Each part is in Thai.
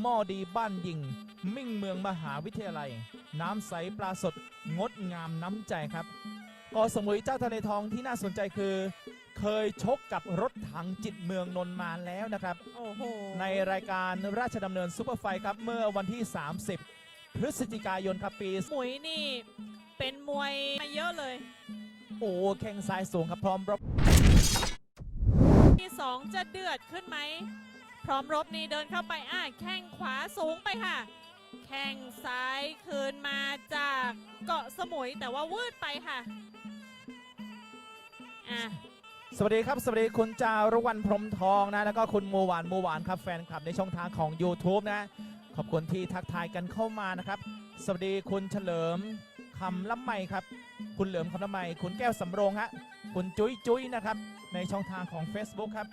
หม้อดีบ้านยิง มิ่งเมืองมหาวิทยาลัย น้ำใสปลาสดงดงามน้ำใจครับเกอสมุยเจ้าทะเลทองที่น่าสนใจคือ เคยชกกับรถถังจิตเมืองนนท์มาแล้วนะครับ โอ้โห ในรายการราชดำเนินซูเปอร์ไฟท์ครับเมื่อวันที่ 30 พฤศจิกายนครับปี หมุยนี่เป็นมวยมาเยอะเลย โอ้แข้งซ้ายสูงครับพร้อมรบที่สองจะเดือดขึ้นไหมพ ร้อมรบนี่เดินเข้าไปอะแข้งขวาสูงไปค่ะ แข้งซ้ายคืนมาจากเกาะสมุยแต่ว่าวืดไปค่ะอะสวัสดีครับ สวัสดีคุณจารุวรรณพรมทองนะ แล้วก็คุณโมหวานโมหวานครับแฟนคลับในช่องทางของ YouTube นะ ขอบคุณที่ทักทายกันเข้ามานะครับ สวัสดีคุณเฉลิมคำล้ำไม่ครับ คุณเหลิมคำล้ำไม่คุณแก้วสำโรงฮะคุณจุ้ยจุ้ยนะครับในช่องทางของ Facebook ครับ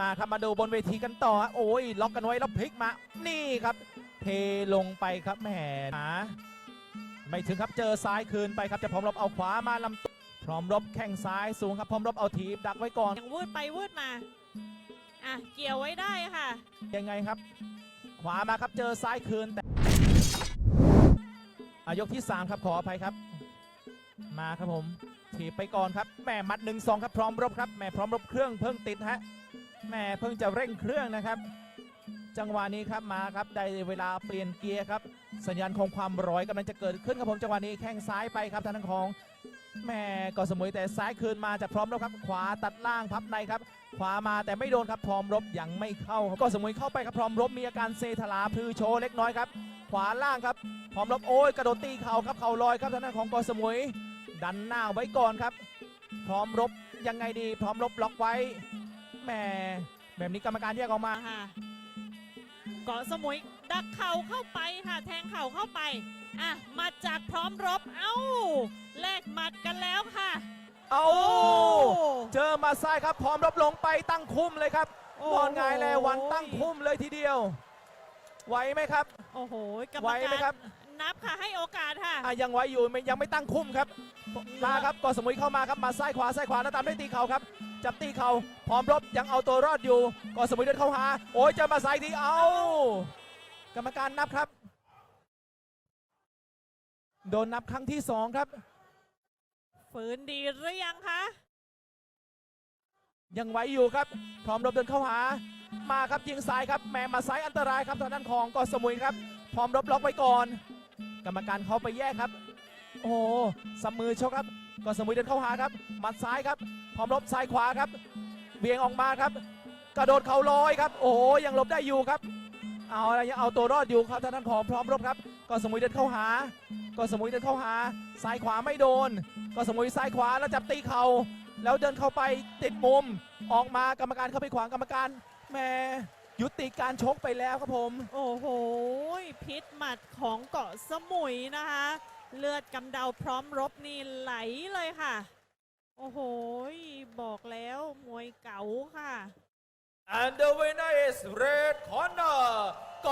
มาครับมาดูบนเวทีกันต่อฮะโอ้ยล็อกกันไว้แล้วพลิกมา นี่ครับ เทลงไปครับแหมหาไม่ถึงครับเจอซ้ายคืนไปครับจะพร้อมรบเอาขวามาลำตัวพร้อมรบแข้งซ้ายสูงครับพร้อมรบเอาทีบดักไว้ก่อนยังวืดไปวืดมาอะเกี่ยวไว้ได้ค่ะ ยังไงครับ ขวามาครับเจอซ้ายคืนแต่อายกที่ 3 ครับขออภัยครับ มาครับผมถีบไปก่อนครับแหม่มัดหนึ่งสองครับพร้อมรบครับแหม่พร้อมรบเครื่องเพิ่งติดฮะ แม่เพิ่งจะเร่งเครื่องนะครับ จังหวะนี้ครับมาครับได้เวลาเปลี่ยนเกียร์ครับสัญญาณของความร้อยกำลังจะเกิดขึ้นครับผมจังหวะนี้แข้งซ้ายไปครับทางด้านของแม่ก่อสมุยแต่ซ้ายคืนมาจากพร้อมรบครับ ขวาตัดล่างพับในครับ ขวามาแต่ไม่โดนครับพร้อมรบยังไม่เข้าครับก็สมุยเข้าไปครับพร้อมรบมีอาการเซทลาพลือโชเล็กน้อยครับ ขวาล่างครับพร้อมรบโอ้ยกระโดดตีเข่าครับเข่าลอยครับทางด้านของกอสมุย ดันหน้าไว้ก่อนครับ พร้อมรบยังไงดี พร้อมรบล็อกไว้ แหมแบบนี้กรรมการแยกออกมามา ค่ะเกาะสมุยดักเข่าเข้าไปค่ะ แทงเข่าเข้าไปอะหมัดจากพร้อมรบเอ้าแลกหมัดกันแล้วค่ะ เอาโอ้เจอหมาซ้ายครับ พร้อมรบลงไปตั้งคุ้มเลยครับโอ้บอลไงายแลวันตั้งคุ้มเลยทีเดียว ไหวไหมครับ โอ้โหกรรมไหวไหมการครับนับค่ะให้โอกาสค่ะ อะยังไหวอยู่ไม่ยังไม่ตั้งคุ้มครับมาครับกอสมุยเข้ามาครับมาซ้ายขวาซ้ายขวาแล้วตามด้วยตีเข่าครับ จับตีเข่าพร้อมรบยังเอาตัวรอดอยู่กอสมุยเดินเข้าหา โอ้ยเจะมาซ้ายทีเอากรรมการนับครับ โดนนับครั้งที่สองครับ ฝืนดีหรือยังคะยังไหวอยู่ครับ พร้อมรบเดินเข้าหา มาครับยิงซ้ายครับแหมมาซ้ายอันตรายครับทางด้านของกอสมุยครับ พร้อมรบล็อกไว้ก่อน กรรมการเขาไปแยกครับ โอ้สมือชกครับกอสมุยเดินเข้าหาครับหมัดซ้ายครับพร้อมรบซ้ายขวาครับเบี่ยงออกมาครับกระโดดเข่าลอยครับ โอ้ยังลบได้อยู่ครับ เอาละไรยังเอาตัวรอดอยู่ครับทางด้านของพร้อมรบครับกอสมุยเดินเข้าหากอสมุยเดินเข้าหาซ้ายขวาไม่โดนกอสมุยซ้ายขวาแล้วจับตีเข่าแล้วเดินเข้าไปติดมุมออกมากรรมการเข้าไปขวางกรรมการแม่ยุติการชกไปแล้วครับผม โอ้โหพิษหมัดของเกาะสมุยนะคะ เลือดกำเดาพร้อมรบนี่ไหลเลยค่ะ โอ้โห บอกแล้วมวยเก๋าค่ะ And the winner is Red Corner